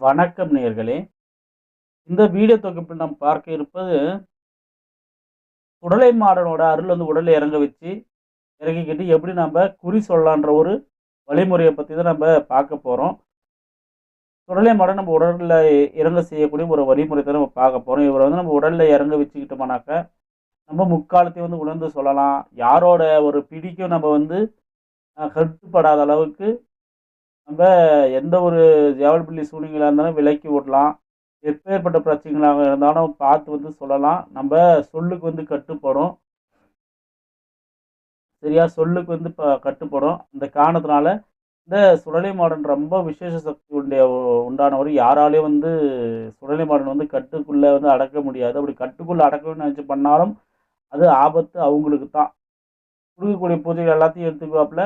வணக்கம் நேயர்களே. இந்த வீடியோ தொகுப்பில் நாம் பார்க்க இருப்பது உடலை மாடனோட அருள் வந்து உடலை இறங்க வச்சு இறங்கிக்கிட்டு எப்படி நம்ம குறி சொல்லலான்ற ஒரு வழிமுறையை பற்றி தான் நம்ம பார்க்க போகிறோம் உடலை மாடன் நம்ம உடலில் இறங்க செய்யக்கூடிய ஒரு வழிமுறை தான் நம்ம பார்க்க போகிறோம் இவரை வந்து நம்ம உடலில் இறங்க வச்சுக்கிட்டோம்னாக்க நம்ம முக்காலத்தையும் வந்து உணர்ந்து சொல்லலாம். யாரோட ஒரு பிடிக்கும் நம்ம வந்து கட்டுப்படாத அளவுக்கு நம்ம எந்த ஒரு ஜெவல்பிள்ளி சூழ்நிலையாக இருந்தாலும் விலக்கி ஓட்டலாம். எப்பேற்பட்ட பிரச்சனைகளாக இருந்தாலும் பார்த்து வந்து சொல்லலாம். நம்ம சொல்லுக்கு வந்து கட்டுப்படும். சரியா சொல்லுக்கு வந்து ப கட்டுப்படும். அந்த காரணத்தினால இந்த சுடலை மாடன் ரொம்ப விசேஷ சக்தி உடைய உண்டானவர் யாராலையும் வந்து சுடலை மாடன் வந்து கட்டுக்குள்ளே வந்து அடக்க முடியாது. அப்படி கட்டுக்குள்ளே அடக்கணும்னு நினச்சி பண்ணாலும் அது ஆபத்து அவங்களுக்கு தான் கொடுக்கக்கூடிய பூஜைகள் எல்லாத்தையும் எடுத்துக்குவாப்புல.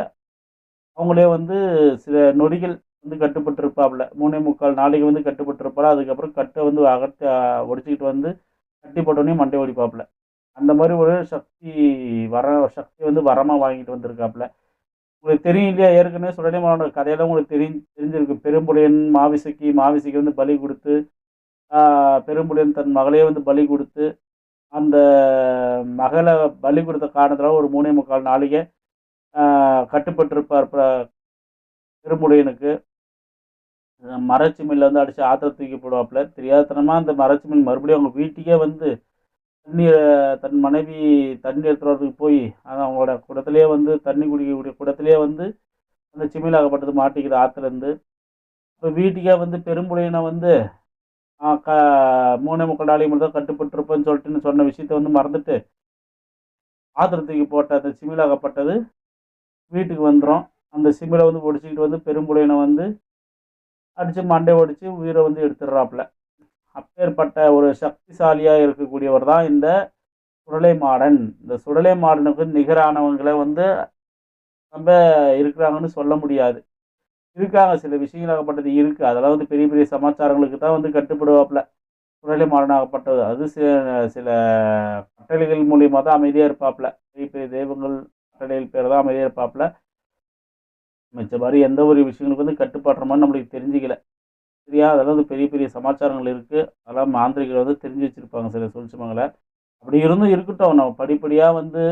அவங்களே வந்து சில நொடிகள் வந்து கட்டுப்பட்டு இருப்பாப்புல மூணே முக்கால் நாளைக்கு வந்து கட்டுப்பட்டு இருப்பாள் அதுக்கப்புறம் கட்டை வந்து அகற்ற ஒடிச்சிக்கிட்டு வந்து கட்டி போட்டோடனே மண்டை ஒடிப்பாப்புல அந்த மாதிரி ஒரு சக்தி வர சக்தி வந்து வரமாக வாங்கிட்டு வந்திருக்காப்புல உங்களுக்கு தெரியும் இல்லையா? ஏற்கனவே சுடலைமானோட கதையெல்லாம் உங்களுக்கு தெரி தெரிஞ்சிருக்கு. பெரும்புடையன் மாவிசைக்கு மாவிசைக்கு வந்து பலி கொடுத்து பெரும்புடையன் தன் மகளையே வந்து பலி கொடுத்து அந்த மகளை பலி கொடுத்த காரணத்தில் ஒரு மூணே முக்கால் நாளைக்கு கட்டுப்பட்டிருப்பார் ப- மரச்சிமில் வந்து அடித்து ஆத்திர தூக்கி போடுவாப்புல. தெரியாதனமாக அந்த மரச்சிமில் மறுபடியும் அவங்க வீட்டுக்கே வந்து தண்ணீர் தன் மனைவி தண்ணி எடுத்துட்டு போய் அது அவங்களோட குடத்திலேயே வந்து தண்ணி குடிக்கக்கூடிய குடத்திலேயே வந்து அந்த சிமிலாகப்பட்டது ஆகப்பட்டது மாட்டிக்கிது ஆற்றுலேருந்து இப்போ வீட்டுக்கே வந்து பெரும்புடையனை வந்து க மூணே முக்கால் மட்டும் தான் சொல்லிட்டுன்னு சொன்ன விஷயத்த வந்து மறந்துட்டு ஆத்திரத்துக்கு போட்ட அந்த சிமிலாகப்பட்டது வீட்டுக்கு வந்துடும் அந்த சிமிலை வந்து ஒடிச்சிக்கிட்டு வந்து பெரும்புலையனை வந்து அடித்து மண்டை ஒடித்து உயிரை வந்து எடுத்துடுறாப்புல. அப்பேற்பட்ட ஒரு சக்திசாலியாக இருக்கக்கூடியவர் தான் இந்த சுடலை மாடன். இந்த சுடலை மாடனுக்கு நிகரானவங்களை வந்து நம்ம இருக்கிறாங்கன்னு சொல்ல முடியாது. இருக்காங்க சில விஷயங்கள் ஆகப்பட்டது இருக்குது அதெல்லாம் வந்து பெரிய பெரிய சமாச்சாரங்களுக்கு தான் வந்து கட்டுப்படுவாப்புல. சுடலை மாடனாகப்பட்டது அது சில சில கட்டளைகள் மூலியமாக தான் அமைதியாக இருப்பாப்பில். பெரிய பெரிய தெய்வங்கள் கடையில் பேர் தான் அமைதியாக இருப்பாப்புல. மிச்ச மாதிரி எந்த ஒரு விஷயங்களுக்கு வந்து கட்டுப்பாடுற மாதிரி நம்மளுக்கு தெரிஞ்சிக்கல. சரியா? அதெல்லாம் வந்து பெரிய பெரிய சமாச்சாரங்கள் இருக்குது அதெல்லாம் மாந்திரிகள் வந்து தெரிஞ்சு வச்சுருப்பாங்க சில சூழ்ச்சிமங்களை அப்படி இருந்தும் இருக்கட்டும். நம்ம படிப்படியாக வந்து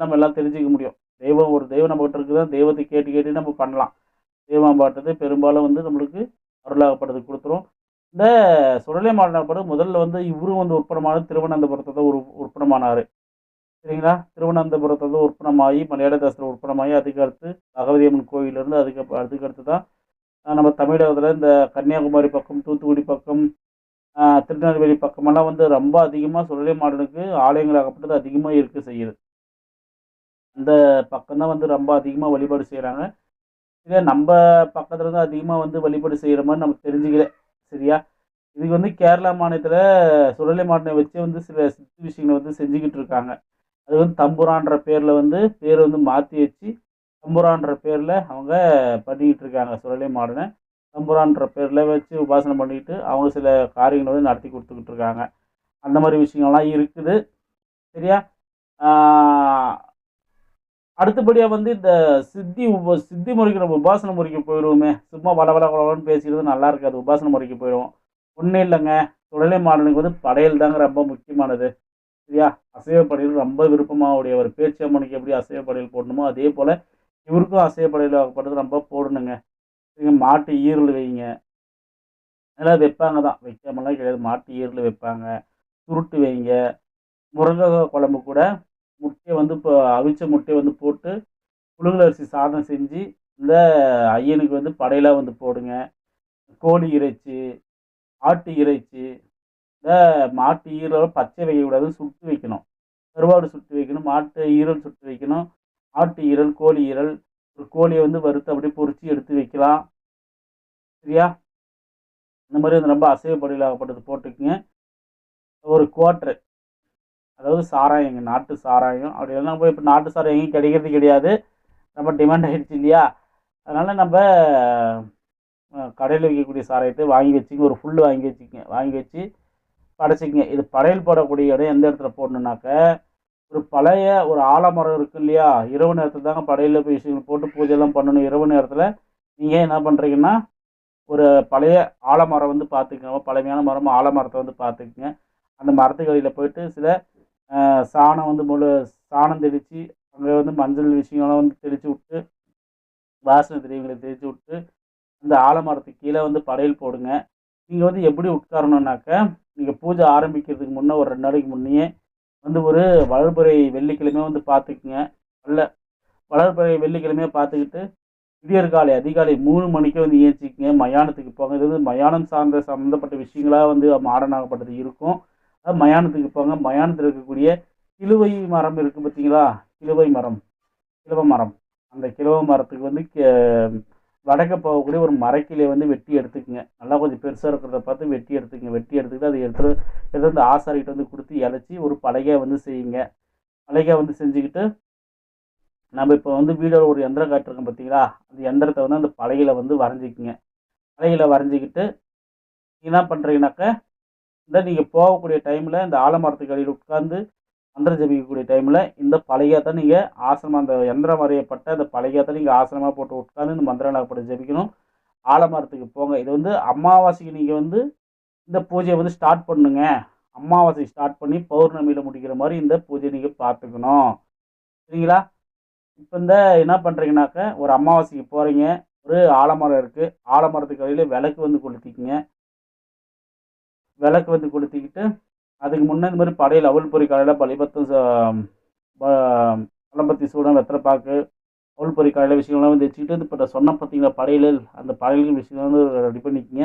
நம்ம எல்லாம் தெரிஞ்சுக்க முடியும். தெய்வம் ஒரு தெய்வம் நம்மகிட்ட இருக்குதா தெய்வத்தை கேட்டு கேட்டு நம்ம பண்ணலாம். தெய்வம் பாட்டது பெரும்பாலும் வந்து நம்மளுக்கு அருளாகப்பட்டது கொடுத்துரும். இந்த சுடலை மாடனாகப்பட முதல்ல வந்து இவரும் வந்து உற்படமான திருவனந்தபுரத்தை தான் ஒரு உற்பனமானார் சரிங்களா? திருவனந்தபுரத்தை வந்து உற்பனமாகி மலையாளதாசர் உற்பனமாகி அதுக்கு அடுத்து கோயிலேருந்து அதுக்கு அதுக்கடுத்து அதுக்கு அடுத்து தான் நம்ம தமிழகத்தில் இந்த கன்னியாகுமரி பக்கம் தூத்துக்குடி பக்கம் திருநெல்வேலி பக்கமெல்லாம் வந்து ரொம்ப அதிகமாக சுழலை மாடனுக்கு ஆலயங்களாகப்பட்டது அதிகமாக இருக்க செய்யுது. அந்த பக்கம்தான் வந்து ரொம்ப அதிகமாக வழிபாடு செய்கிறாங்க இதே நம்ம பக்கத்தில் தான் அதிகமாக வந்து வழிபாடு செய்கிற மாதிரி நம்ம தெரிஞ்சுக்கல சரியா? இதுக்கு வந்து கேரளா மாநிலத்தில் சுழலை மாடனை வச்சு வந்து சில சித்து விஷயங்களை வந்து செஞ்சுக்கிட்டு இருக்காங்க. அது வந்து தம்புரான்ற பேரில் வந்து பேர் வந்து மாற்றி வச்சு தம்புரான்ற பேரில் அவங்க பண்ணிக்கிட்டு இருக்காங்க. சுடலை மாடனை தம்புரான்ற பேரில் வச்சு உபாசனை பண்ணிக்கிட்டு அவங்க சில காரியங்களை வந்து நடத்தி கொடுத்துக்கிட்டு இருக்காங்க. அந்த மாதிரி விஷயங்கள்லாம் இருக்குது. சரியா? அடுத்தபடியாக வந்து இந்த சித்தி உப சித்தி முறைக்கு நம்ம உபாசன முறைக்கு போயிடுவோமே சும்மா வள வள வளன்னு பேசிக்கிறது நல்லா இருக்காது. உபாசன முறைக்கு போயிடுவோம் ஒன்றும் இல்லைங்க. சுடலை மாடனுக்கு வந்து படையல் தாங்க ரொம்ப முக்கியமானது. சரியா அசைவப்படையில் ரொம்ப விருப்பமாக உடையவர் பேச்சியம்மனுக்கு எப்படி அசைவப்படையில் போடணுமோ அதே போல் இவருக்கும் அசைவப்படையில் ஆகப்பட்டது ரொம்ப போடணுங்க. சரிங்க மாட்டு ஈரல் வைங்க. அதெல்லாம் வைப்பாங்க தான். வைக்காமலாம் கிடையாது. மாட்டு ஈரல் வைப்பாங்க. சுருட்டு வைங்க. முருங்கை குழம்பு கூட முட்டையை வந்து இப்போ அவிச்ச முட்டையை வந்து போட்டு புழுங்கல் அரிசி சாதம் செஞ்சு இந்த ஐயனுக்கு வந்து படையெல்லாம் வந்து போடுங்க. கோழி இறைச்சி ஆட்டு இறைச்சி மாட்டு ஈரல் பச்சை வைக்கக்கூடாது சுட்டு வைக்கணும். கருவாடு சுட்டு வைக்கணும் மாட்டு ஈரல் சுட்டு வைக்கணும். ஆட்டு ஈரல் கோழி ஈரல் ஒரு கோழியை வந்து வறுத்து அப்படியே பொறிச்சு எடுத்து வைக்கலாம். சரியா? இந்த மாதிரி வந்து ரொம்ப அசைவ ஆகப்பட்டது போட்டுக்குங்க. ஒரு குவாட்ரு. அதாவது சாராயங்க நாட்டு சாராயம். அப்படி இல்லைனா போய் இப்போ நாட்டு சாராயம் எங்கேயும் கிடைக்கிறது கிடையாது. ரொம்ப டிமாண்ட் ஆகிடுச்சு இல்லையா? அதனால் நம்ம கடையில் விற்கக்கூடிய சாராயத்தை வாங்கி வச்சுங்க. ஒரு ஃபுல்லு வாங்கி வச்சுக்கங்க வாங்கி வச்சு படைச்சிக்கங்க. இது படையல் போடக்கூடிய இடம் எந்த இடத்துல போடணுன்னாக்க ஒரு பழைய ஒரு ஆலமரம் இருக்கு இல்லையா? இரவு நேரத்தில் தாங்க படையலில் போய் விஷயங்கள் போட்டு பூஜையெல்லாம் பண்ணணும். இரவு நேரத்தில் நீங்கள் என்ன பண்ணுறீங்கன்னா ஒரு பழைய ஆலமரம் வந்து பார்த்துக்கோங்க பழமையான மரம் ஆலமரத்தை வந்து பார்த்துக்குங்க அந்த மரத்துக்கு அடியில் போயிட்டு சில சாணம் வந்து முழு சாணம் தெளித்து அங்கே வந்து மஞ்சள் விஷயங்கள்லாம் வந்து தெளித்து விட்டு வாசனை திரவியங்களை தெளித்து விட்டு அந்த ஆலமரத்துக்கு கீழே வந்து படையல் போடுங்க. நீங்கள் வந்து எப்படி உட்காரணுன்னாக்க நீங்கள் பூஜை ஆரம்பிக்கிறதுக்கு முன்னே ஒரு ரெண்டு நாளைக்கு முன்னையே வந்து ஒரு வளர்புறை வெள்ளிக்கிழமை வந்து பார்த்துக்குங்க. நல்ல வளர்புறை வெள்ளிக்கிழமையை பார்த்துக்கிட்டு விடியற்காலை அதிகாலை மூணு மணிக்கு வந்து ஏஞ்சிக்கங்க. மயானத்துக்கு போங்க. இது வந்து மயானம் சார்ந்த சம்மந்தப்பட்ட விஷயங்களாக வந்து மாடனாகப்பட்டது இருக்கும். அது மயானத்துக்கு போங்க. மயானத்தில் இருக்கக்கூடிய கிலுவை மரம் இருக்குது பார்த்தீங்களா கிலுவை மரம். கிழவ மரம். அந்த கிழவ மரத்துக்கு வந்து கே- வடக்க போகக்கூடிய ஒரு மரக்கிளையை வந்து வெட்டி எடுத்துக்கங்க. நல்லா கொஞ்சம் பெருசாக இருக்கிறத பார்த்து வெட்டி எடுத்துக்கங்க. வெட்டி எடுத்துக்கிட்டு அதை எடுத்து எடுத்து அந்த ஆசாரிகிட்ட வந்து கொடுத்து இழைச்சி ஒரு பலகையை வந்து செய்யுங்க. பலகையை வந்து செஞ்சுக்கிட்டு நம்ம இப்போ வந்து வீடியோவில் ஒரு எந்திரம் காட்டிருக்கோம் பார்த்தீங்களா அந்த எந்திரத்தை வந்து அந்த பலகையில் வந்து வரைஞ்சிக்கங்க. பலகையில் வரைஞ்சிக்கிட்டு என்ன பண்ணுறீங்கனாக்க இந்த நீங்கள் போகக்கூடிய டைமில் இந்த ஆலமரத்துக்கு அடியில் உட்காந்து மந்திரம் ஜபிக்கக்கூடிய டைமில் இந்த பலகையை நீங்கள் ஆசிரமம் அந்த யந்திரம் வரையப்பட்ட அந்த பலகையை நீங்கள் ஆசிரமாக போட்டு உட்காந்து இந்த மந்திரம் ஜபிக்கணும். ஆலமரத்துக்கு போங்க. இது வந்து அமாவாசைக்கு நீங்கள் வந்து இந்த பூஜையை வந்து ஸ்டார்ட் பண்ணுங்க. அமாவாசைக்கு ஸ்டார்ட் பண்ணி பௌர்ணமியில் முடிக்கிற மாதிரி இந்த பூஜையை நீங்கள் பார்த்துக்கணும். சரிங்களா? இப்போ இந்த என்ன பண்ணுறீங்கனாக்க ஒரு அமாவாசைக்கு போகிறீங்க ஒரு ஆலமரம் இருக்குது ஆலமரத்துக்கு வழியில் விளக்கு வந்து கொளுத்திக்கிங்க. விளக்கு வந்து கொளுத்திக்கிட்டு அதுக்கு முன்னே இந்த மாதிரி படையில் அவல்பொறி காலையில் பலிபத்தம் பழம்பத்தி சூடம் வெத்தலைப்பாக்கு அவல் காலையில் விஷயங்கள்லாம் வந்து வச்சுக்கிட்டு இப்போ சொன்ன பார்த்தீங்களா படையல் அந்த படையில விஷயங்கள் வந்து ரெடி பண்ணிக்கிங்க.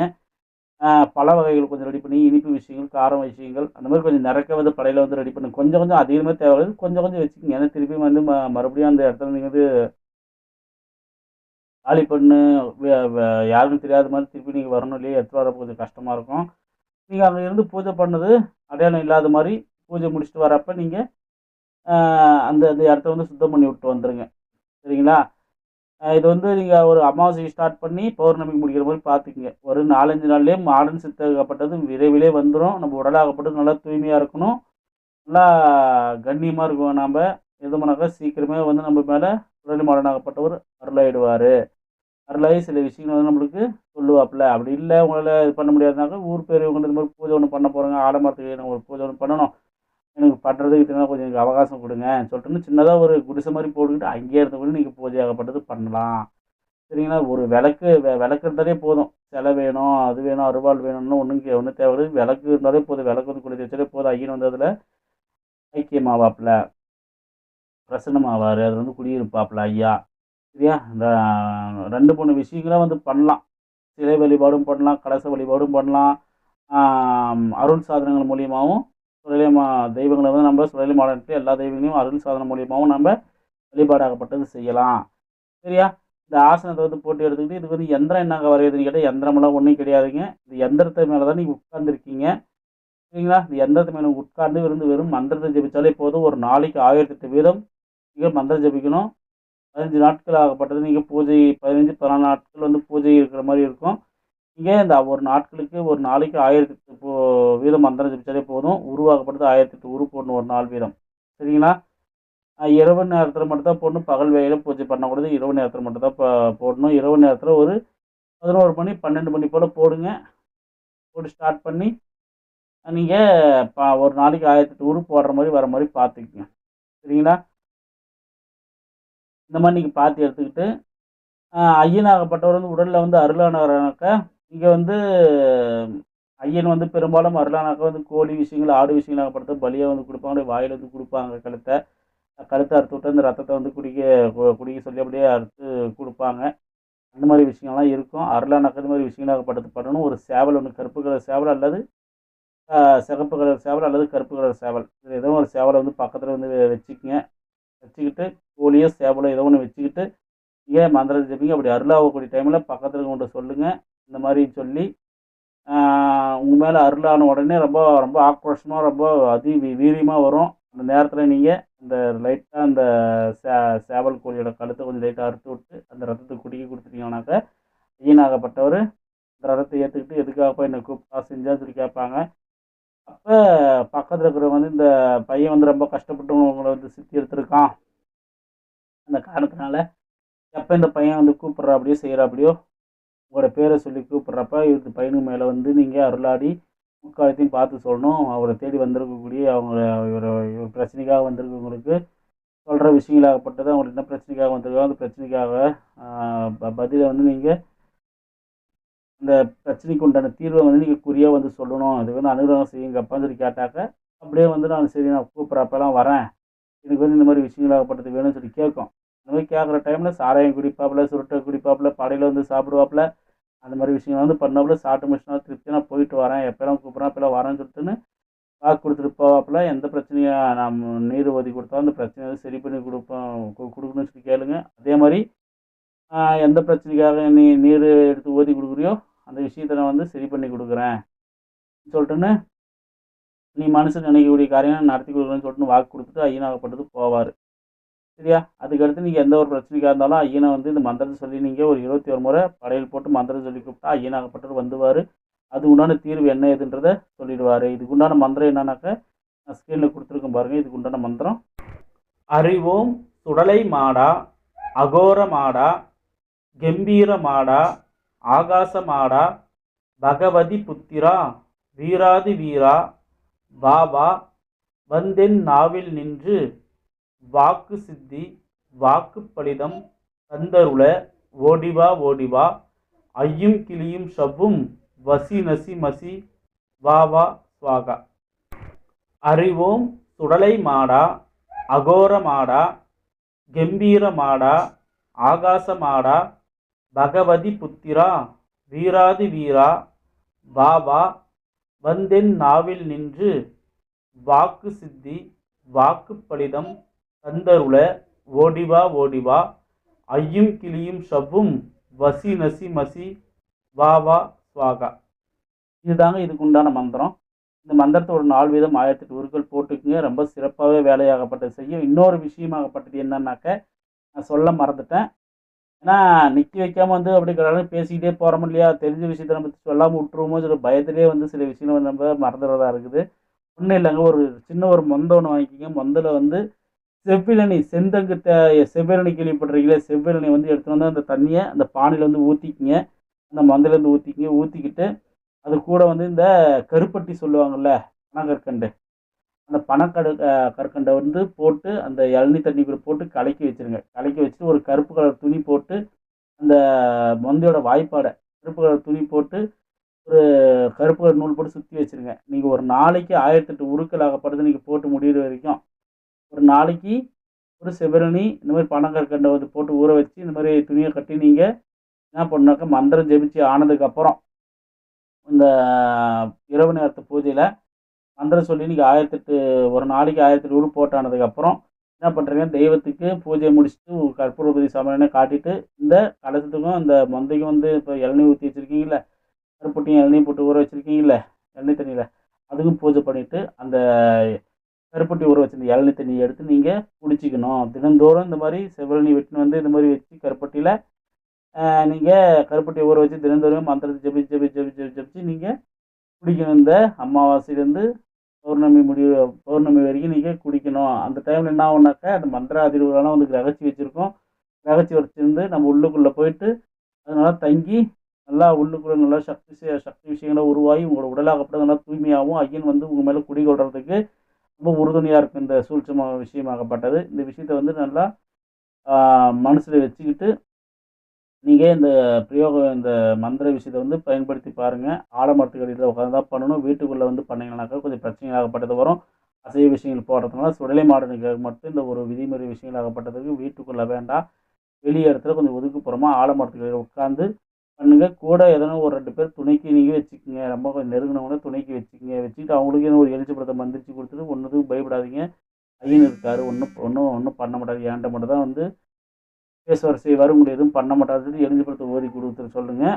பல வகைகள் கொஞ்சம் ரெடி பண்ணி இனிப்பு விஷயங்கள் காரம் விஷயங்கள் அந்த மாதிரி கொஞ்சம் நிறக்க வந்து படையில வந்து ரெடி பண்ணி கொஞ்சம் கொஞ்சம் அதிகமாக தேவை கொஞ்சம் கொஞ்சம் வச்சுக்கோங்க. ஏன்னா திருப்பி வந்து ம- மறுபடியும் அந்த இடத்துல நீங்கள் வந்து காலி பண்ணு யாருக்கும் தெரியாத மாதிரி திருப்பி நீங்கள் வரணும் இல்லையா எடுத்துகிட்டு வர கொஞ்சம் கஷ்டமாக இருக்கும். நீங்கள் அங்கே இருந்து பூஜை பண்ணது அடையாளம் இல்லாத மாதிரி பூஜை முடிச்சுட்டு வரப்போ நீங்கள் அந்த அந்த இடத்த வந்து சுத்தம் பண்ணி விட்டு வந்துடுங்க சரிங்களா? இது வந்து நீங்கள் ஒரு அமாவாசைக்கு ஸ்டார்ட் பண்ணி பௌர்ணமிக்கு முடிக்கிற மாதிரி பார்த்துக்குங்க. ஒரு நாலஞ்சு நாள்லேயே மாடன் சித்தகப்பட்டது விரைவிலே வந்துடும் நம்ம உடலாகப்பட்டது நல்லா தூய்மையாக இருக்கணும். நல்லா கண்ணியமாக இருக்கும் நாம் எது பண்ணாக்கா சீக்கிரமே வந்து நம்ம மேலே உடல் மாடனாகப்பட்டவர் அருளாயிடுவார். அருளாகி சில விஷயங்கள் வந்து நம்மளுக்கு சொல்லுவாப்புல. அப்படி இல்லை உங்களால் இது பண்ண முடியாதுனாக்கா ஊர் பெரியவங்க இந்த மாதிரி பூஜை ஒன்று பண்ண போகிறாங்க ஆடமரத்துக்கு நம்ம ஒரு பூஜை ஒன்று பண்ணணும். எனக்கு பண்ணுறதுக்கு தெரியாது கொஞ்சம் எனக்கு அவகாசம் கொடுங்க சொல்லிட்டுன்னு சின்னதாக ஒரு குடிசை மாதிரி போட்டுக்கிட்டு அங்கேயே இருந்த கூட நீங்கள் பூஜை ஆகப்பட்டது பண்ணலாம். சரிங்களா? ஒரு விளக்கு விளக்கு இருந்தாலே போதும். சிலை வேணும் அது வேணும் அருவாள் வேணும்னு ஒன்றும் ஒன்றும் தேவை விளக்கு இருந்தாலே போதும். விளக்கு வந்து குளித்து வச்சாலே போதும். ஐயன் வந்து அதில் ஐக்கியமாவாப்புல பிரசன்னமாவார் அது வந்து குடியிருப்பாப்பில் ஐயா. சரியா இந்த ரெண்டு மூணு விஷயங்களும் வந்து பண்ணலாம். சிலை வழிபாடும் பண்ணலாம் கலச வழிபாடும் பண்ணலாம். அருள் சாதனங்கள் மூலியமாகவும் சுழலிமா தெய்வங்களை வந்து நம்ம சுழலி மாடத்தில் எல்லா தெய்வங்களையும் அருள் சாதனம் மூலியமாகவும் நம்ம வழிபாடாகப்பட்டது செய்யலாம். சரியா? இந்த ஆசனத்தை வந்து போட்டு எடுத்துக்கிட்டு இதுக்கு வந்து எந்திரம் என்னங்க வரையுதுன்னு கேட்டால் எந்திரமெல்லாம் ஒன்றும் கிடையாதுங்க. இந்த எந்திரத்தை மேலே தான் நீங்கள் உட்கார்ந்துருக்கீங்க. சரிங்களா? இந்த எந்திரத்து மேலே உட்கார்ந்து இருந்து வெறும் மந்திரத்தை ஜெபித்தாலே போதும். ஒரு நாளைக்கு ஆயிரத்தி எட்டு வீதம் நீங்கள் மந்திரம் ஜெபிக்கணும். பதினஞ்சு நாட்கள் ஆகப்பட்டது. நீங்கள் பூஜை பதினஞ்சு பதினாலு நாட்கள் வந்து பூஜை இருக்கிற மாதிரி இருக்கும். நீங்கள் இந்த ஒரு நாட்களுக்கு ஒரு நாளைக்கு ஆயிரத்தி எட்டு போ- வீதம் மந்திரம் ஜபிச்சாலே போதும். உருவாகப்பட்டது ஆயிரத்தி எட்டு உரு போடணும் ஒரு நாள் வீதம். சரிங்களா? இரவு நேரத்தில் மட்டும்தான் போடணும். பகல் வேலையில் பூஜை பண்ணக்கூடாது இரவு நேரத்தில் மட்டும்தான் போடணும். இரவு நேரத்தில் ஒரு பதினோரு மணி பன்னெண்டு மணி போல் போடுங்க. போட்டு ஸ்டார்ட் பண்ணி நீங்கள் பா ஒரு நாளைக்கு ஆயிரத்தி எட்டு உரு போடுற மாதிரி வர மாதிரி பார்த்துக்குங்க. சரிங்களா? இந்த மாதிரி நீங்கள் பார்த்து எடுத்துக்கிட்டு ஐயனாகப்பட்டவர் வந்து உடலில் வந்து அருளானவரானாக்கா இங்கே வந்து ஐயன் வந்து பெரும்பாலும் அருளானாக்கா வந்து கோழி விஷயங்கள் ஆடு விஷயங்களாகப்பட்டது பலியாக வந்து கொடுப்பாங்க. வாயில் வந்து கொடுப்பாங்க கழுத்தை. கழுத்தை அறுத்து விட்டு அந்த ரத்தத்தை வந்து குடிக்க கு- குடிக்க சொல்லி அப்படியே அறுத்து கொடுப்பாங்க. அந்த மாதிரி விஷயங்கள்லாம் இருக்கும். அருளானாக்கா இந்த மாதிரி விஷயங்களாகப்பட்டது பண்ணணும் ஒரு சேவல் ஒன்று கருப்பு கலர் சேவல் அல்லது சிகப்பு கலர் சேவல் அல்லது கருப்பு கலர் சேவல். இது ஏதோ ஒரு சேவலை வந்து பக்கத்தில் வந்து வச்சுக்கோங்க. வச்சுக்கிட்டு கோழியோ சேவலோ ஏதோ ஒன்று வச்சுக்கிட்டு ஏன் மந்திரம் ஜெபிங்க. அப்படி அருளாகக்கூடிய டைமில் பக்கத்தில் கொண்டு சொல்லுங்கள் இந்த மாதிரி சொல்லி உங்கள் மேலே அருளான உடனே ரொம்ப ரொம்ப ஆக்ரோஷமாக ரொம்ப அதி வீரியமாக வரும். அந்த நேரத்தில் நீங்கள் அந்த லைட்டாக அந்த சே சேவல் கோழியோட கழுத்தை கொஞ்சம் லைட்டாக அறுத்து விட்டு அந்த ரத்தத்தை குடிக்க கொடுத்துட்டீங்கன்னாக்கா ஐயனாகப்பட்டவர் இந்த ரத்தத்தை ஏற்றுக்கிட்டு எதுக்காகப்பா என்னை கூப்பிட்டா செஞ்சால் சொல்லி கேட்பாங்க. அப்போ பக்கத்தில் இருக்கிறவங்க வந்து இந்த பையன் வந்து ரொம்ப கஷ்டப்பட்டு உங்களை வந்து சித்தி எடுத்திருக்கான். அந்த காரணத்தினால எப்போ இந்த பையன் வந்து கூப்பிட்றா அப்படியோ செய்கிறா அப்படியோ உங்களோட பேரை சொல்லி கூப்பிட்றப்ப இந்த பையனுக்கு மேலே வந்து நீங்கள் அருளாடி முக்காலத்தையும் பார்த்து சொல்லணும். அவரை தேடி வந்திருக்கக்கூடிய அவங்க இவர் இவர் பிரச்சனைக்காக வந்திருக்கவங்களுக்கு சொல்கிற விஷயங்களாகப்பட்டது அவங்களுக்கு என்ன பிரச்சனைக்காக வந்திருக்கோ அந்த பிரச்சனைக்காக ப- பதிலை வந்து நீங்கள் இந்த பிரச்சனைக்கு உண்டான தீர்வை வந்து நீங்கள் குறியாக வந்து சொல்லணும். அது வந்து அனுகிரகம் செய்யுங்கப்பான்னு சொல்லி கேட்டாக்க அப்படியே வந்து நான் சரி நான் கூப்பிட்றப்பெல்லாம் வரேன். எனக்கு வந்து இந்த மாதிரி விஷயங்களாகப்பட்டது வேணும்னு சொல்லி கேட்கும். இந்த மாதிரி கேட்குற டைமில் சாராயம் குடிப்பாப்புல சுருட்டை குடிப்பாப்புல படையில் வந்து சாப்பிடுவாப்புல அந்த மாதிரி விஷயங்கள் வந்து பண்ணாப்புல சாப்பிட்டு முடிச்சுனா திருப்தி நான் போயிட்டு வரேன். எப்போல்லாம் கூப்பிட்றேன் அப்போலாம் வரேன்னு சொல்லிட்டுன்னு வாக்கு கொடுத்துட்டு போவாப்புல. எந்த பிரச்சனையும் நாம் நீர் ஒதுக்கி கொடுத்தா அந்த பிரச்சனையை வந்து சரி பண்ணி கொடுப்போம். கொடுக்கணும்னு சொல்லி கேளுங்க. அதே மாதிரி எந்த பிரச்சனைக்காக நீ நீர் எடுத்து ஊதி கொடுக்குறியோ அந்த விஷயத்தை நான் வந்து சரி பண்ணி கொடுக்குறேன். சொல்லிட்டுன்னு நீ மனசு நினைக்கக்கூடிய காரியம் நடத்தி கொடுக்குறேன்னு சொல்லிட்டு வாக்கு கொடுத்துட்டு ஐயனாகப்பட்டது போவார். சரியா? அதுக்கடுத்து நீங்கள் எந்த ஒரு பிரச்சனைக்காக இருந்தாலும் ஐயனை வந்து இந்த மந்திரத்தை சொல்லி நீங்கள் ஒரு இருபத்தி ஒரு முறை படையல் போட்டு மந்திரம் சொல்லி கூப்பிட்டா ஐயனாகப்பட்டவர் வந்துவார். அது உண்டான தீர்வு என்ன ஏதுன்றத சொல்லிடுவார். இதுக்கு உண்டான மந்திரம் என்னன்னாக்க நான் ஸ்க்ரீனில் கொடுத்துருக்கேன் பாருங்கள் இதுக்கு உண்டான மந்திரம். அறிவோம் சுடலை மாடா அகோர மாடா கம்பீரமாடா ஆகாசமாடா பகவதி புத்திரா வீராதி வீரா பாபா வந்தென் நாவில் நின்று வாக்கு சித்தி வாக்கு பலிதம் தந்தருள ஓடிவா ஓடிவா ஐயும் கிளியும் ஷவ்வும் வசி நசி மசி வா வா சுவாகா. அறிவோம் சுடலை மாடா அகோரமாடா மாடா ஆகாசமாடா பகவதி புத்திரா வீராதி வீரா பாபா வந்தென் நாவில் நின்று வாக்கு சித்தி வாக்கு பலிதம் தந்தருள ஓடிவா ஓடிவா ஐயும் கிளியும் ஷவ்வும் வசி நசி மசி வா வா ஸ்வாகா இதுதாங்க இதுக்கு உண்டான மந்திரம். இந்த மந்திரத்தை ஒரு நாலு வீதம் ஆயிரத்தி எட்டு போட்டுக்குங்க. ரொம்ப சிறப்பாகவே வேலையாகப்பட்டது. செய்யும் இன்னொரு விஷயமாகப்பட்டது என்னன்னாக்க நான் சொல்ல மறந்துட்டேன். ஏன்னா நிற்க வைக்காம வந்து அப்படி கடவுள் பேசிக்கிட்டே போகிறோம் இல்லையா தெரிஞ்ச விஷயத்த நம்ம சொல்லாமல் விட்டுருவோமோ சில பயத்திலே வந்து சில விஷயங்கள் வந்து நம்ம மறந்துடுறதா இருக்குது. ஒன்றும் இல்லைங்க ஒரு சின்ன ஒரு மொந்த ஒன்று வாங்கிக்கிங்க. மொந்தில் வந்து செவ்விலனி செந்தங்கு தே செவ்விலனி கேள்விப்படுறீங்களே செவ்விலனி வந்து எடுத்துகிட்டு வந்து அந்த தண்ணியை அந்த பானையில் வந்து ஊற்றிக்கிங்க அந்த மந்திலேருந்து ஊற்றிக்கிங்க ஊற்றிக்கிட்டு அது கூட வந்து இந்த கருப்பட்டி சொல்லுவாங்கள்ல பனங்கற்கண்டு அந்த பனக்கடு கற்கண்டை வந்து போட்டு அந்த இளநி தண்ணிக்குள்ளே போட்டு கலக்கி வச்சிருங்க. கலக்கி வச்சுட்டு ஒரு கருப்பு கலர் துணி போட்டு அந்த மந்தையோட வாய்ப்பாடை கருப்பு கலர் துணி போட்டு ஒரு கருப்பு கலர் நூல் போட்டு சுற்றி வச்சிருங்க. நீங்கள் ஒரு நாளைக்கு ஆயிரத்தெட்டு உருக்கள் ஆகப்படுது நீங்கள் போட்டு முடிகிற வரைக்கும். ஒரு நாளைக்கு ஒரு செவரணி இந்த மாதிரி பனங்கற்கண்டை வந்து போட்டு ஊற வச்சு இந்த மாதிரி துணியை கட்டி நீங்கள் என்ன பண்ணாக்கா மந்திரம் ஜெபிச்சு ஆனதுக்கப்புறம் இந்த இரவு நேரத்து பூஜையில் மந்திரம் சொல்லி நீங்கள் ஆயிரத்தெட்டு ஒரு நாளைக்கு ஆயிரத்தெட்டு உரு போட்டானதுக்கப்புறம் என்ன பண்ணுறீங்க தெய்வத்துக்கு பூஜை முடிச்சுட்டு கற்பூரபதி சமயனை காட்டிட்டு இந்த கலசத்துக்கும் இந்த மந்தைக்கும் வந்து இப்போ இளநீர் ஊற்றி வச்சுருக்கீங்கள கருப்பட்டியும் இளநீர் போட்டு ஊற வச்சுருக்கீங்கள இளநீர் தண்ணியில் அதுக்கும் பூஜை பண்ணிவிட்டு அந்த கருப்பட்டி ஊற வச்சிருந்த இளநீ தண்ணியை எடுத்து நீங்கள் குடிச்சிக்கணும். தினந்தோறும் இந்த மாதிரி செவ்வழனி வெட்டின்னு வந்து இந்த மாதிரி வச்சு கருப்பட்டியில் நீங்கள் கருப்பட்டி ஊற வச்சு தினந்தோறும் மந்திரத்தை ஜெபி ஜெபி ஜெபி ஜெபி ஜெபிச்சு நீங்கள் குடிக்கணும் இந்த அமாவாசையிலேருந்து பௌர்ணமி முடிவு பௌர்ணமி வரைக்கும் நீங்கள் குடிக்கணும். அந்த டைமில் என்ன ஆகுனாக்கா அந்த மந்திர அதிர்வுகளெல்லாம் வந்து கிரகச்சி வச்சுருக்கோம். கிரகச்சி வச்சுருந்து நம்ம உள்ளுக்குள்ளே போயிட்டு அதனால தங்கி நல்லா உள்ளுக்குள்ளே நல்லா சக்தி சக்தி விஷயங்களை உருவாகி உங்களோட உடலாகப்பட்டது நல்லா தூய்மையாகவும் ஐயன் வந்து உங்கள் மேலே குடிகொள்றதுக்கு ரொம்ப உறுதுணையாக இருக்கும். இந்த சூழ்ச்சமாக விஷயமாகப்பட்டது. இந்த விஷயத்தை வந்து நல்லா மனசில் வச்சுக்கிட்டு நீங்கள் இந்த பிரயோகம் இந்த மந்திர விஷயத்தை வந்து பயன்படுத்தி பாருங்கள் ஆலமரத்துக்கடியில் உட்காந்து தான் பண்ணணும். வீட்டுக்குள்ளே வந்து பண்ணீங்கன்னாக்கா கொஞ்சம் பிரச்சனையாகப்பட்டது வரும். அசைவ விஷயங்கள் போடுறதுனால சுடலை மாடனுக்கு மட்டும் இந்த ஒரு விதிமுறை விஷயங்கள் ஆகப்பட்டதுக்கு வீட்டுக்குள்ளே வேண்டாம். வெளியே இடத்துல கொஞ்சம் ஒதுக்குப்புறமாக ஆலமரத்துக்கு உட்காந்து பண்ணுங்க. கூட எதனா ஒரு ரெண்டு பேர் துணைக்கு நீங்கள் வச்சுக்கோங்க. ரொம்ப கொஞ்சம் நெருங்கினவங்க துணைக்கு வச்சுக்கோங்க. வச்சுக்கிட்டு அவங்களுக்கு ஒரு எழுச்சிப்படத்தை மந்திரிச்சு கொடுத்துட்டு ஒன்றுத்துக்கும் பயப்படாதீங்க. ஐயன் இருக்காரு. ஒன்றும் ஒன்றும் ஒன்றும் பண்ண மாட்டாது ஏன்ட்ட மட்டும் தான் வந்து பேசுவார் வர உங்களுக்கு எதுவும் பண்ண மாட்டாருன்னு எலிஞ்சபடத்தை ஓதி கொடுத்துட்டு சொல்லுங்கள்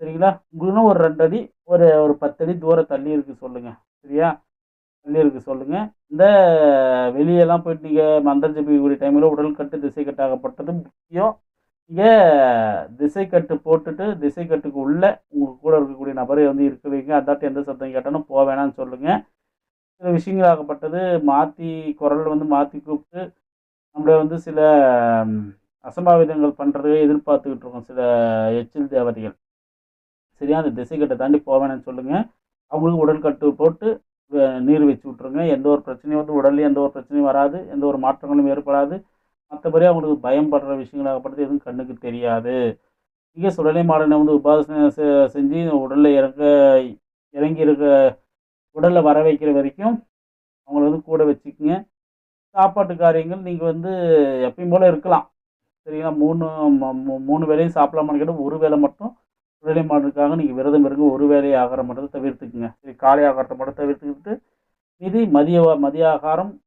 சரிங்களா? உங்களுக்குன்னு ஒரு ரெண்டு அடி ஒரு ஒரு பத்தடி தூரம் தள்ளி இருக்கு சொல்லுங்கள் சரியா? தள்ளி இருக்கு சொல்லுங்கள் இந்த வெளியெல்லாம் போயிட்டு நீங்கள் மந்திரம் ஜபிக்கக்கூடிய டைமில் உடல் கட்டு திசை கட்டாகப்பட்டது முக்கியம். நீங்கள் திசை கட்டு போட்டுட்டு திசை கட்டுக்கு உள்ள உங்கள் கூட இருக்கக்கூடிய நபரை வந்து இருக்க வைங்க. அதாட்டி எந்த சத்தம் கேட்டாலும் போக வேணாம்னு சொல்லுங்கள் சில விஷயங்கள் ஆகப்பட்டது. மாற்றி குரல் வந்து மாற்றி கூப்பிட்டு நம்மளை வந்து சில அசம்பாவிதங்கள் பண்ணுறதுக்கு எதிர்பார்த்துக்கிட்டு இருக்கோம் சில எச்சில் தேவதைகள். சரியா? அந்த திசைக்கட்டை தாண்டி போவேன்னு சொல்லுங்கள் அவங்களுக்கு உடல் கட்டு போட்டு நீர் வச்சு விட்ருங்க எந்த ஒரு பிரச்சனையும் வந்து உடல்லையும் எந்த ஒரு பிரச்சனையும் வராது. எந்த ஒரு மாற்றங்களும் ஏற்படாது. மற்றபடி அவங்களுக்கு பயம் படுற விஷயங்களாகப்பட்டது எதுவும் கண்ணுக்கு தெரியாது. இங்கே சுடலை மாடனை வந்து உபாசனை செ- செஞ்சு உடலில் இறங்க இறங்கி இருக்க உடலில் வர வைக்கிற வரைக்கும் அவங்கள வந்து கூட வச்சுக்கோங்க. சாப்பாட்டு காரியங்கள் நீங்கள் வந்து எப்பயும் போல் இருக்கலாம். சரிங்களா? மூணு மூ- மூணு வேளையும் சாப்பிடலாமான்னு கேட்டால் ஒரு வேளை மட்டும் விடுதலை மாடுக்காக நீங்கள் விரதம் இருங்க. ஒரு வேலையை ஆகாரம் மட்டும் தவிர்த்துக்குங்க. சரி காலை ஆகாரத்தை மட்டும் தவிர்த்துக்கிட்டு மீதி மதிய மதிய ஆகாரம்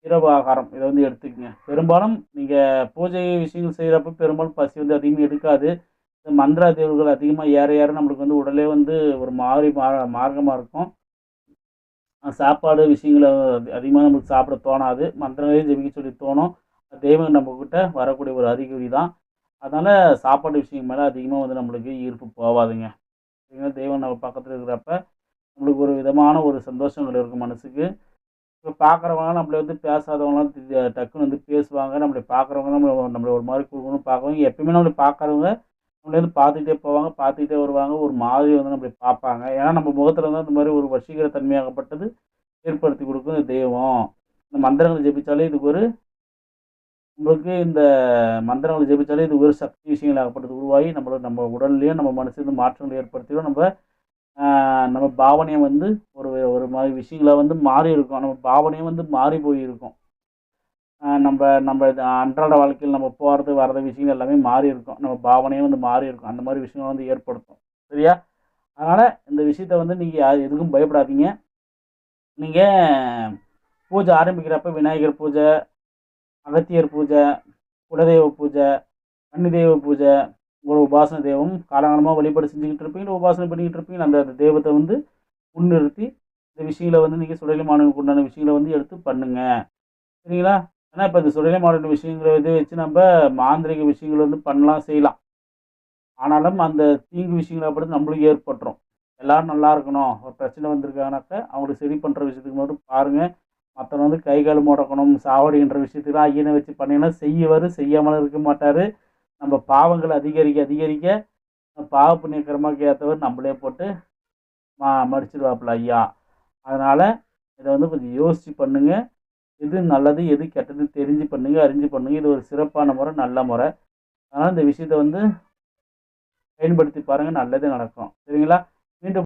இரவு ஆகாரம் இதை வந்து எடுத்துக்கோங்க. பெரும்பாலும் நீங்கள் பூஜை விஷயங்கள் செய்கிறப்ப பெரும்பாலும் பசி வந்து அதிகமாக எடுக்காது. இந்த மந்திர தேவர்கள் அதிகமாக ஏற ஏற நம்மளுக்கு வந்து உடலே வந்து ஒரு மாறி மா மார்க்கமாக இருக்கும். சாப்பாடு விஷயங்களை அதிகமாக நம்மளுக்கு சாப்பிட தோணாது. மந்திரங்களையும் ஜெபிக்க சொல்லி தோணும். தெய்வம் நம்மக்கிட்ட வரக்கூடிய ஒரு அறிகுறி தான். அதனால் சாப்பாடு விஷயம் மேலே அதிகமாக வந்து நம்மளுக்கு ஈர்ப்பு போகாதுங்க சரிங்களா தெய்வம் நம்ம பக்கத்தில் இருக்கிறப்ப நம்மளுக்கு ஒரு விதமான ஒரு சந்தோஷங்கள் இருக்கும் மனசுக்கு. இப்போ பார்க்குறவங்க நம்மளை வந்து பேசாதவங்களாம் டக்குன்னு வந்து பேசுவாங்க. நம்மளை பார்க்குறவங்க நம்மளை நம்மளை ஒரு மாதிரி கொடுக்கணும் பார்க்குறவங்க எப்பயுமே நம்மளை பார்க்குறவங்க நம்மளை வந்து பார்த்துக்கிட்டே போவாங்க பார்த்துக்கிட்டே வருவாங்க. ஒரு மாதிரி வந்து நம்மளை பார்ப்பாங்க ஏன்னா நம்ம முகத்தில் வந்து அந்த மாதிரி ஒரு வசீகர தன்மையாகப்பட்டது ஏற்படுத்தி கொடுக்கும் இந்த தெய்வம். இந்த மந்திரங்களை ஜெபித்தாலே இதுக்கு ஒரு நம்மளுக்கு இந்த மந்திரங்களை ஜெபிச்சாலே இது உயர் சக்தி விஷயங்களாகப்பட்டது உருவாகி நம்மளோட நம்ம உடல்லையும் நம்ம மனசுலேயும் மாற்றங்கள் ஏற்படுத்தியோ நம்ம நம்ம பாவனையை வந்து ஒரு ஒரு மாதிரி விஷயங்களாக வந்து மாறி இருக்கும் நம்ம பாவனையும் வந்து மாறி போயிருக்கும். நம்ம நம்ம அன்றாட வாழ்க்கையில் நம்ம போகிறது வர்றது விஷயங்கள் எல்லாமே மாறி இருக்கும் நம்ம பாவனையும் வந்து மாறி இருக்கும் அந்த மாதிரி விஷயங்கள் வந்து ஏற்படுத்தும். சரியா? அதனால் இந்த விஷயத்த வந்து நீங்கள் யார் எதுக்கும் பயப்படாதீங்க. நீங்கள் பூஜை ஆரம்பிக்கிறப்ப விநாயகர் பூஜை அகத்தியர் பூஜை குலதெய்வ பூஜை கன்னிதெய்வ பூஜை ஒரு உபாசன தெய்வம் காலகாலமாக வழிபாடு செஞ்சுக்கிட்டு இருப்பீங்க உபாசனை பண்ணிக்கிட்டு இருப்பீங்க அந்த தெய்வத்தை வந்து முன்னிறுத்தி இந்த விஷயங்களை வந்து நீங்கள் சுடலை மாடனுக்கு உண்டான விஷயங்களை வந்து எடுத்து பண்ணுங்க. சரிங்களா? ஏன்னா இப்போ இந்த சுடலை மாடல் விஷயங்களை இதை வச்சு நம்ம மாந்திரிக விஷயங்கள் வந்து பண்ணலாம் செய்யலாம். ஆனாலும் அந்த தீங்கு விஷயங்களை அப்படி நம்மளுக்கு ஏற்பட்டுரும். எல்லாரும் நல்லா இருக்கணும். ஒரு பிரச்சனை வந்திருக்காங்கனாக்க அவங்களுக்கு சரி பண்ணுற விஷயத்துக்கு மட்டும் பாருங்கள் மற்றவன் வந்து கை கால் முடக்கணும் சாவடின்ற விஷயத்துக்குலாம் ஐயனை வச்சு பண்ணீங்கன்னா செய்யவர் செய்யாமல் இருக்க மாட்டார். நம்ம பாவங்கள் அதிகரிக்க அதிகரிக்க பாவ புண்ணிய கர்மாக்கு ஏற்றவர் நம்மளே போட்டு மா மடிச்சிடுவாப்புல ஐயா. அதனால் இதை வந்து கொஞ்சம் யோசித்து பண்ணுங்கள் எது நல்லது எது கெட்டது தெரிஞ்சு பண்ணுங்கள் அறிஞ்சு பண்ணுங்கள் இது ஒரு சிறப்பான முறை நல்ல முறை. அதனால் இந்த விஷயத்தை வந்து பயன்படுத்தி பாருங்கள் நல்லதே நடக்கும். சரிங்களா?